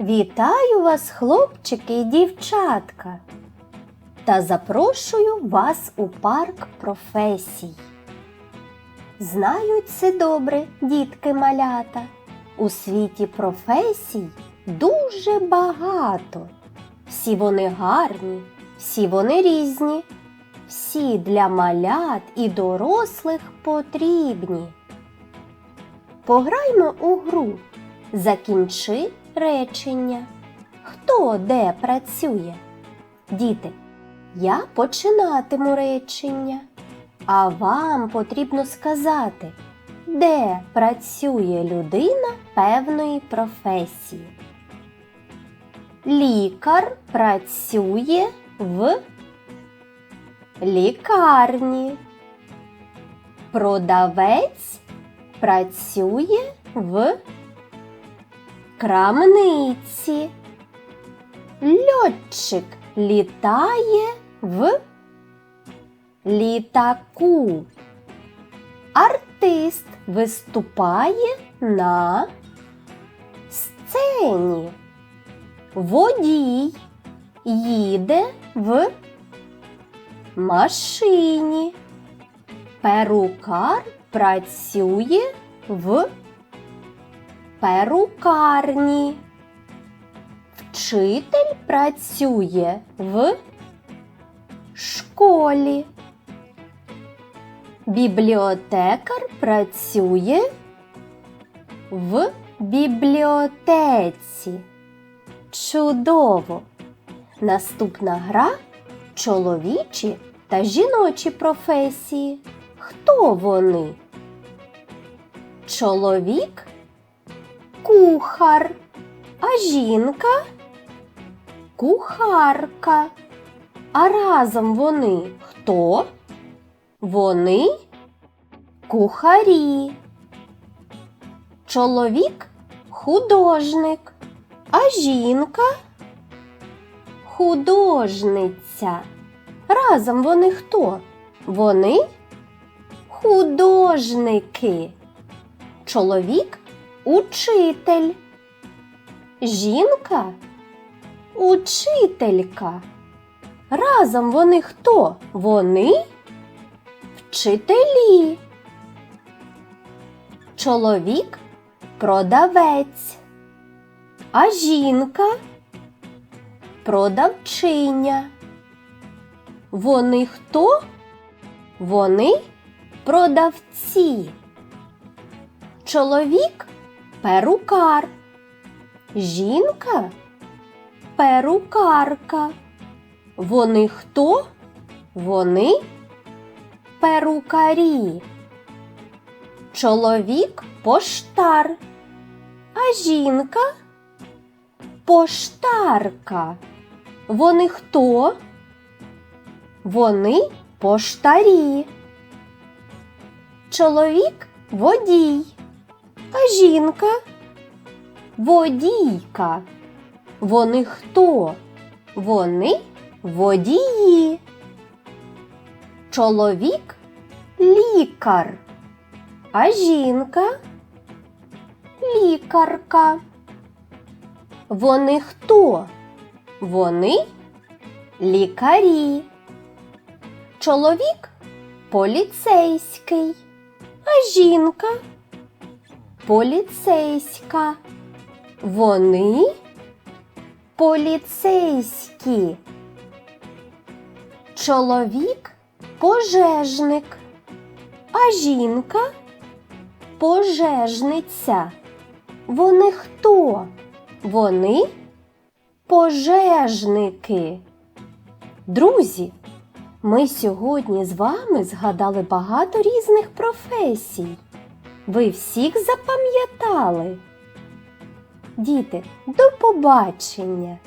Вітаю вас, хлопчики і дівчатка, та запрошую вас у парк професій. Знають це добре, дітки малята. У світі професій дуже багато. Всі вони гарні, всі вони різні, всі для малят і дорослих потрібні. Пограймо у гру. Закінчи речення. Хто де працює? Діти, я починатиму речення, а вам потрібно сказати, де працює людина певної професії. Лікар працює в лікарні. Продавець працює в крамниці. Льотчик літає в літаку. Артист виступає на сцені. Водій їде в машині. Перукар працює в перукарні. Вчитель працює в школі. Бібліотекар працює в бібліотеці. Чудово! Наступна гра чоловічі та жіночі професії. Хто вони? Чоловік кухар, а жінка кухарка. А разом вони хто? Вони кухарі. Чоловік художник, а жінка художниця. Разом вони хто? Вони художники. Чоловік учитель. Жінка учителька. Разом вони хто? Вони вчителі. Чоловік продавець, а жінка продавчиня. Вони хто? Вони продавці. Чоловік перукар. Жінка перукарка. Вони хто? Вони перукарі. Чоловік поштар, а жінка поштарка. Вони хто? Вони поштарі. Чоловік водій, а жінка водійка. Вони хто? Вони водії. Чоловік лікар, а жінка лікарка. Вони хто? Вони лікарі. Чоловік поліцейський, а жінка поліцейська. Вони поліцейські. Чоловік пожежник, а жінка пожежниця. Вони хто? Вони пожежники. Друзі, ми сьогодні з вами згадали багато різних професій. Ви всіх запам'ятали? Діти, до побачення!